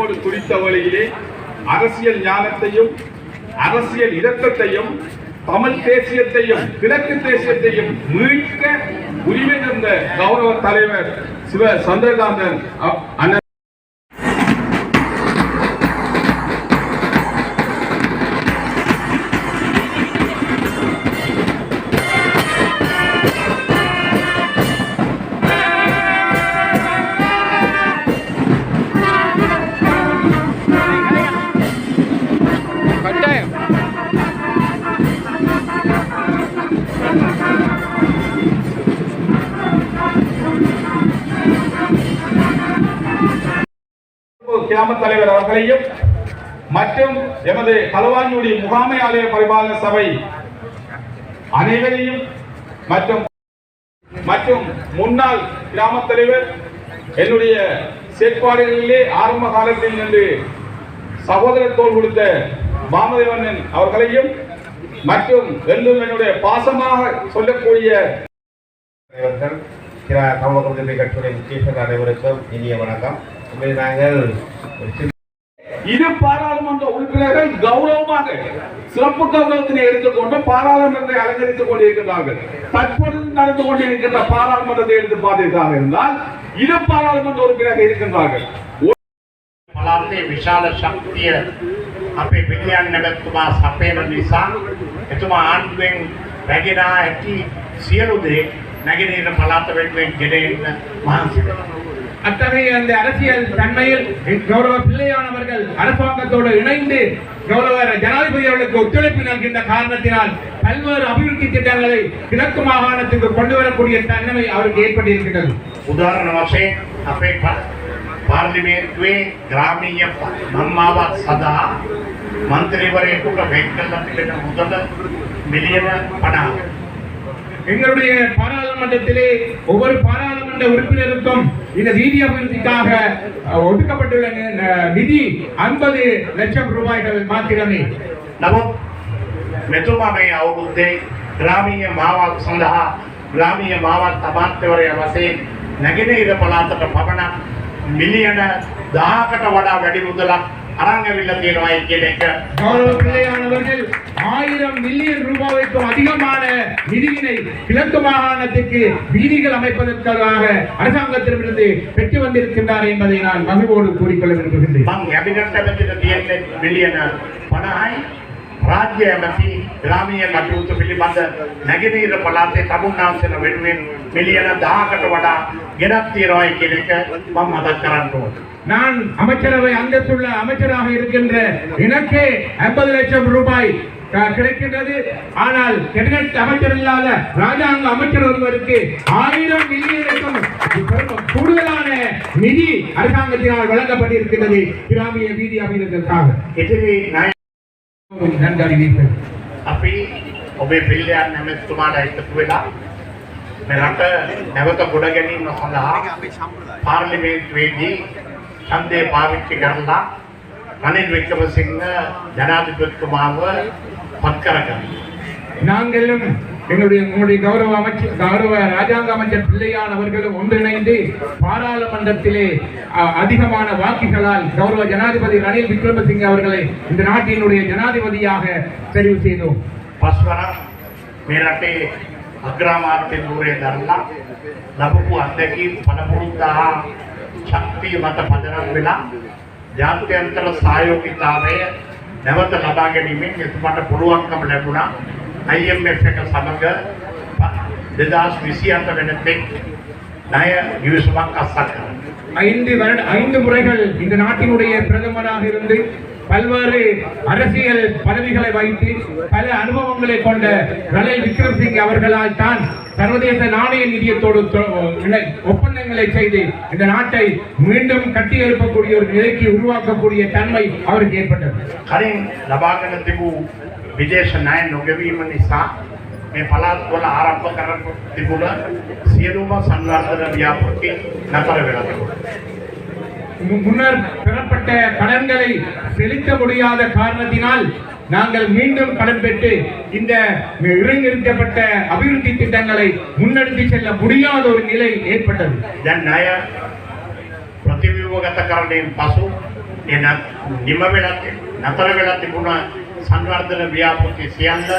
ஒரு குறித்த வழியிலே அரசியல் ஞானத்தையும் அரசியல் இரக்கத்தையும் தமிழ் தேசியத்தையும் கிழக்கு தேசியத்தையும் மீட்க உரிமை தந்த கௌரவ தலைவர் சிவ சந்திரகாந்தன் அண்ணன் கிராம தலைவர் அவர்களையும் மற்றும் எமது களவாஞ்சுடி முகாமை ஆலய பரிபாலன சபை அனைவரையும் மற்றும் மற்றும் முன்னாள் கிராம தலைவர் என்னுடைய செயற்பாடுகளிலே ஆரம்ப காலத்தில் நின்று சகோதரத்தோல் கொடுத்த வாமதேவண்ணன் அவர்களையும் மற்றும் எல்லோரும் என்னுடைய பாசமாக சொல்லக்கூடிய தலைவர்கள் கிரா- தமிழக விடுதலை கட்சியுடைய முக்கியஸ்தர்கள் அனைவருக்கும் இனிய வணக்கம். நாங்கள் ஒரு சிறு இரு பாராளுமன்ற உறுப்பினர்கள் கௌரவமாக சிறப்பு கௌரவத்தினை எடுத்துக்கொண்டு பாராளுமன்றத்தை அலங்கரித்துக் கொண்டிருக்கிறார்கள் தற்பொழுது நடந்து கொண்டிருக்கின்ற பாராளுமன்றத்தை எடுத்து பார்த்தீர்களாக இருந்தால் இரு பாராளுமன்ற உறுப்பினர்கள் இருக்கின்றார்கள் පලාතේ විශාල ශක්තිය අපේ පිළියන් නැමැත්තුමා සපයන නිසා එතුමා ආණ්ඩුවෙන් රැගෙන ඇති සියලු දේ නැගෙනහිර පළාත වෙනුවෙන් ගෙන එන්න මහන්සි වෙනවා. அத்தகைய அந்த அரசியல் தன்மையில் கௌரவ பிள்ளையானவர்கள் அரசாங்கத்தோடு இணைந்து கௌரவ ஜனாதிபதி அவர்களுக்கு ஒத்துழைப்பு நல்கின்ற காரணத்தினால் பல்வேறு அபிவிருத்தி திட்டங்களை கிழக்கு மாகாணத்துக்கு கொண்டு வரக்கூடிய தன்மை அவருக்கு ஏற்பட்டிருக்கிறது உதாரணமாக அப்பே पार्लिमेंट में ग्रामीण मम्मावत सदा மந்திரிவரைக்கு வெங்கல்ல முதல்ல மில்லியன பணம். எங்களுடைய பாராளுமன்றத்திலே ஒவ்வொரு பாராளுமன்ற உறுப்பினருக்கும் இந்த வீதி அபிவிருத்திக்காக அஹ், ஒதுக்கப்பட்டுள்ள நி- ந- நிதி ஐம்பது லட்சம் ரூபாய்கள் மாத்திரமே නමුත් මෙතුමා මේ අවුරුද්දේ ග්‍රාමීය මාවක් සඳහා ග්‍රාමීය මාවත් අමාත්‍යවරයා වශයෙන් නැගෙනහිර පළාතට පමණක් මිලියන 1000කට වඩා වැඩි මුදලක් அரங்கவில்லத்தில் வாங்கி கிடைக்கிறானவர்கள் ஆயிரம் மில்லியன் ரூபாய்க்கும் அதிகமான நிதியினை கிழக்கு மாகாணத்திற்கு வீதிகள் அமைப்பதற்காக அரசாங்கத்திடமிருந்து பெற்று வந்திருக்கின்றார் என்பதை நான் மகிழ்வோடு கூறிக்கொள்ள விரும்புகின்றேன். මං කැබිනට් ඇමතිට තියෙන්නේ මිලියන 50යි රාජ්‍ය ඇමති ග්‍රාමීය කටයුතු පිළිබඳ නැගෙනහිර පළාතේ තමුන්නාන්සේලා වෙනුවෙන් මිලියන 1000කට වඩා ගෙනත් තියෙනවායි කියන එක මම මතක් කරන්න ඕනේ. நான் அமைச்சரவை அந்தஸ்துள்ள அமைச்சராக இருக்கின்ற எனக்கே ஐம்பது லட்சம் ரூபாய் க- கிடைக்கின்றது ஆனால் கேபினட் அமைச்சர் இல்லாத ராஜாங்க அமைச்சர் ஒருவருக்கு ஆயிரம் மில்லியனுக்கும் கூடுதலான நிதி அரசாங்கத்தினால் வழங்கப்பட்டிருக்கின்றது கிராமிய வீதி அபிவிருத்திற்காக ඉතිරි ණය நன்கு அறிவீர்கள் අපි ඔබේ පිළියන් නැමැතිතුමාට එකතු වෙලා මේ රට නැවත ගොඩ ගැනීම සඳහා පාර්ලිමේන්තුවේදී ඡන්දය පාවිච්චි කරලා රනිල් වික්‍රමසිංහ ජනාධිපතිතුමාව පත් කරගන්න. நாங்களும் எங்களுடைய நம்முடைய கௌரவ அமைச்சர் கௌரவ ராஜாங்க அமைச்சர் பிள்ளையான் அவர்களும் ஒன்றிணைந்து பாராளுமன்றத்திலே அதிகமான வாக்குகளால் கௌரவ ஜனாதிபதி ரணில் விக்ரமசிங்க அவர்களை இந்த நாட்டினுடைய ஜனாதிபதியாக தெரிவு செய்தோம். பஸ்வரம் மேரட்டே అగ్రామార్తి నూరే ధరల నమకు అందరికీ ఫలభూత శక్తి మత పదనం విన జాత్యంతర நெவத்த నెవత లభాగణిమే ఎత్తుమాట పూర్వాంకం లేకుండా ఐఎంఎఫ్తో సమగ్ర டிசாஸ் விசியாத்த வெனத்தை நய யூசுபாக்காசாக்கா ஐந்து வருட ஐந்து முறைகள் இந்த நாட்டினுடைய பிரதமராக இருந்து பல்வேறு அரசியல் பதவிகளை வைத்து பல அனுபவங்களை கொண்ட ரணில் விக்ரமசிங் அவர்களால் தான் சர்வதேச நாணய நிதியத்தோடு ஒப்பந்தங்களை செய்து இந்த நாட்டை மீண்டும் கட்டி எழுப்பக்கூடிய ஒரு நிலைக்கு உருவாக்கக்கூடிய தன்மை அவருக்கு ஏற்பட்டது. විදේශ ණය නොගෙවීම නිසා මේ පළාත්වල ආරම්භ කරන තිබුණ සියලුම සංවර්ධන ව්‍යාපෘති නතර වෙලා තිබුණා. மு- முன்னர் பெறப்பட்ட கடன்களை செலுத்த முடியாத காரணத்தினால் நாங்கள் மீண்டும் கடன் பெற்று இந்த இறைநிறுத்தப்பட்ட அபிவிருத்தி திட்டங்களை முன்னெடுத்து செல்ல முடியாத ஒரு நிலை ஏற்பட்டது දැන් ණය ප්‍රතිව්‍යුහගත කරණයෙන් පසු එන නිම වෙලා ති- නතර වෙලා තිබුණ සංවර්ධන ව්‍යාපෘති සියල්ල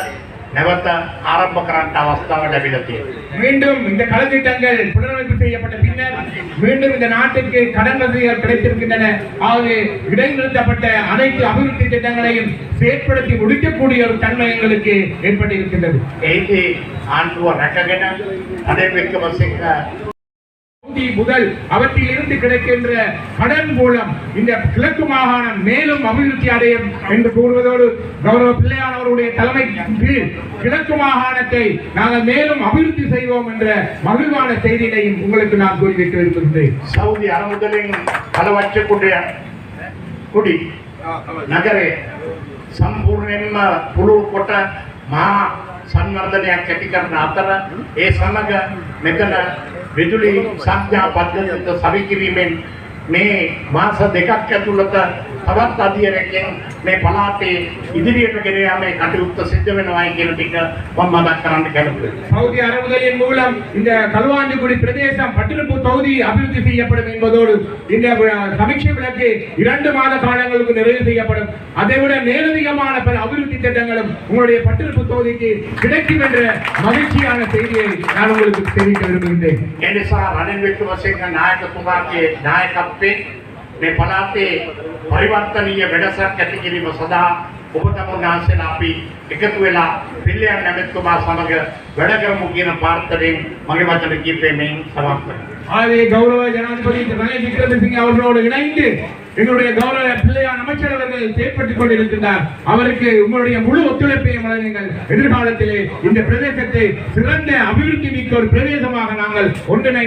නැවත ආරම්භ කරන්න අවස්ථාව ලැබිලා තියෙනවා. மீண்டும் இந்த களத்திட்டங்கள் புனரமைப்பு செய்யப்பட்ட பின்னர் மீண்டும் இந்த நாட்டுக்கு கடன் வசதிகள் கிடைத்திருக்கின்றன ஆகவே இடைநிறுத்தப்பட்ட அனைத்து அபிவிருத்தி திட்டங்களையும் செயற்படுத்தி முடிக்கக்கூடிய ஒரு தன்மை எங்களுக்கு ஏற்பட்டிருக்கின்றது ඒකේ ආණ්ඩුව රැකගෙන අනේ වික්‍රමසිංහ பகுதி முதல் அவற்றிலிருந்து கிடைக்கின்ற கடன் மூலம் இந்த கிழக்கு மாகாணம் மேலும் அபிவிருத்தி அடையும் என்று கூறுவதோடு கௌரவ பிள்ளையான் அவருடைய தலைமை கிழக்கு மாகாணத்தை நாங்கள் மேலும் அபிவிருத்தி செய்வோம் என்ற மகிழ்வான செய்தியினையும் உங்களுக்கு நான் கூறிவிட்டு இருக்கின்றேன் சவுதி அரபுதலின் பலவற்றக்கூடிய குடி நகரே. ಸಂಪೂರ್ಣ ನಿಮ್ಮ ಪುಳು ಕೊಟ್ಟ ಮಹಾ සංවර්ධනයක් ඇති කරන අතර ඒ සමග මෙතන විදුලි සංඥා පද්ධතියට සවිකිරීමෙන් මේ මාස දෙකක් ඇතුළත තවත් අධියරකින් මේ පළාතේ ඉදිරියට ගෙන යාමේ කටයුත්ත සිද්ධ වෙනවායි කියන ටික මම මතක් කරන්න කැමතියි. சவுதி அறமுதலின் மூலம் இந்த களுவாஞ்சிக்குடி பிரதேசம் பட்டிருப்பு தொகுதி அபிவிருத்தி செய்யப்படும் என்பதோடு இந்த அஹ், சமீட்சை விளக்கு இரண்டு மாத காலங்களுக்கு நிறைவு செய்யப்படும் அதைவிட மேலதிகமான பல அபிவிருத்தி திட்டங்களும் உங்களுடைய பட்டிருப்பு தொகுதிக்கு கிடைக்கும் என்ற மகிழ்ச்சியான செய்தியை நான் உங்களுக்கு தெரிவிக்க விரும்புகின்றேன் ඒ නිසා රනිල් වික්‍රමසිංහ නායකතුමාගේ නායකත්වයෙන් මේ පළාතේ පරිවර්තනීය වෙනසක් ඇති කිරීම සඳහා ඔබ තමුන්නාන්සේලා අපි එකතු වෙලා පිළියම් නැමැතිතුමා සමග වැඩ කරමු කියන ප්‍රාර්ථනාවෙන් මගේ වචන කීපෙමින් සමාප්ත කරනවා. ஆகவே கௌரவ ஜனாதிபதி ரணில் விக்ரமசிங்கே அவர்களோடு இணைந்து எங்களுடைய கௌரவ பிள்ளையார் அமைச்சர் அவர்கள் செயற்பட்டுக் கொண்டிருக்கின்றார். அவருக்கு உங்களுடைய முழு ஒத்துழைப்பையும் வழங்குங்கள். எதிர்காலத்திலே இந்த பிரதேசத்தை சிறந்த அபிவிருத்தி மிக்க ஒரு பிரதேசமாக நாங்கள் ஒன்றிணை